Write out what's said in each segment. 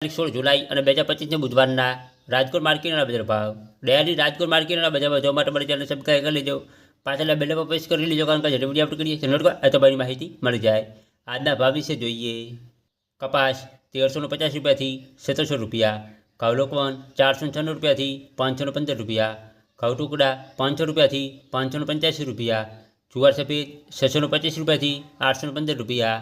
તારીખ સોળ જુલાઈ અને બે હજાર પચીસને બુધવારના રાજકોટ માર્કેટના બજાર ભાવ ડેલી રાજકોટ માર્કેટના બજારમાં જોવા માટે મારી ચેનલ સબસ્ક્રાઈબ કરી લેજો પાછળ બેલ પર પ્રેસ કરી લેજો કારણ કે જે વિડીયો અપલોડ કરીએ છીએ નોટ કરો તો બધી માહિતી મળી જાય આજના ભાવ વિશે જોઈએ કપાસ તેરસો ને પચાસ રૂપિયાથી સત્તરસો રૂપિયા ઘઉં લોકવન ચારસો ને છન્નું રૂપિયાથી પાંચસો ને પંદર રૂપિયા ઘઉં ટુકડા પાંચસો રૂપિયાથી પાંચસો ને પંચ્યાસી રૂપિયા જુવાર સફેદ છસો ને પચીસ રૂપિયાથી આઠસો ને પંદર રૂપિયા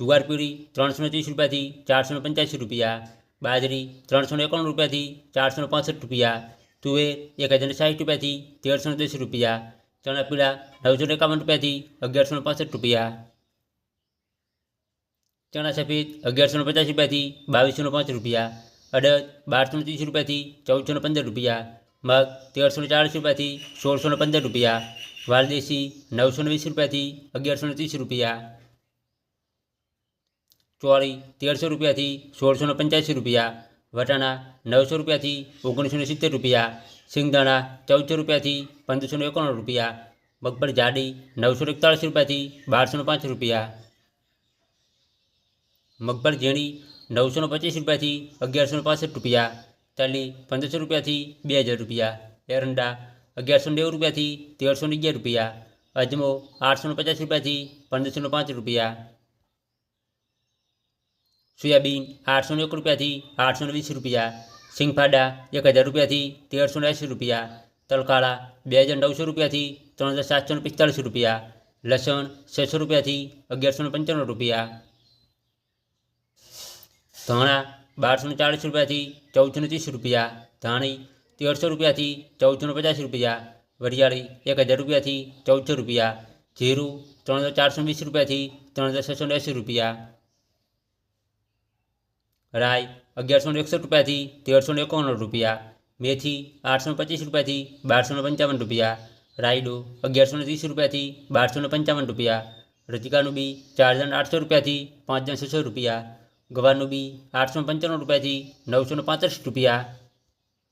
જુવાર પીળી ત્રણસો ને ત્રીસ રૂપિયાથી ચારસો ને પંચ્યાસી રૂપિયા બાજરી ત્રણસો ને એકાણું રૂપિયાથી ચારસો ને પાસઠ રૂપિયા તુવેર એક હજાર ને સાઠ રૂપિયાથી તેરસો ને દસ રૂપિયા ચણા પીળા નવસો ને એકાવન રૂપિયાથી અગિયારસો ને પાસઠ રૂપિયા ચણા સફેદ અગિયારસો ને પચાસ રૂપિયાથી બાવીસો ને પાંચ રૂપિયા અડદ બારસો ને ત્રીસ રૂપિયાથી ચૌદસો ને પંદર રૂપિયા મગ તેરસો ને ચાળીસ રૂપિયાથી સોળસો ને પંદર રૂપિયા વાલદેશી નવસો ને વીસ રૂપિયાથી અગિયારસો ને ત્રીસ રૂપિયા ચોળી તેરસો રૂપિયાથી સોળસો ને પંચ્યાસી રૂપિયા વટાણા નવસો રૂપિયાથી ઓગણીસો ને સિત્તેર રૂપિયા સિંગદાણા ચૌદસો રૂપિયાથી પંદરસો ને એકાણું રૂપિયા મગફળી જાડી નવસો ને એકતાળીસ રૂપિયાથી બારસો ને પાંચ રૂપિયા મગફળી ઝીણી નવસો ને પચીસ રૂપિયાથી અગિયારસો ને પાસઠ રૂપિયા તલી પંદરસો રૂપિયાથી બે હજાર રૂપિયા એરંડા અગિયારસો નેવું રૂપિયાથી તેરસો ને અગિયાર રૂપિયા અજમો આઠસો ને પચાસ રૂપિયાથી પંદરસો ને પાંચ રૂપિયા સોયાબીન આઠસો ને એક રૂપિયાથી આઠસો ને વીસ રૂપિયા સિંગફાડા એક હજાર રૂપિયાથી તેરસો ને એંસી રૂપિયા તલકાળા બે હજાર નવસો રૂપિયાથી ત્રણ હજાર સાતસો ને પિસ્તાળીસ રૂપિયા લસણ છસો રૂપિયાથી અગિયારસો ને પંચાણું રૂપિયા ધાણા બારસો ને ચાળીસ રૂપિયાથી ચૌદસો ને ત્રીસ રૂપિયા ધાણી તેરસો રૂપિયાથી ચૌદસો ને પચાસ રૂપિયા વરિયાળી એક હજાર રૂપિયાથી ચૌદસો રૂપિયા જીરું ત્રણ હજાર ચારસો વીસ રૂપિયાથી ત્રણ હજાર છસો ને એંસી રૂપિયા રાય અગિયારસો એકસઠ રૂપિયાથી તેરસો એકાવન રૂપિયા, મેથી આઠસો પચીસ રૂપિયાથી બારસો પંચાવન રૂપિયા, રાયડો અગિયારસો ત્રીસ રૂપિયાથી બારસો પંચાવન રૂપિયા રતિકાનું બી ચાર હજાર આઠસો રૂપિયાથી પાંચ હજાર છસો રૂપિયા, ગવારનું બી આઠસો પંચાણું રૂપિયાથી નવસો પાંત્રીસ રૂપિયા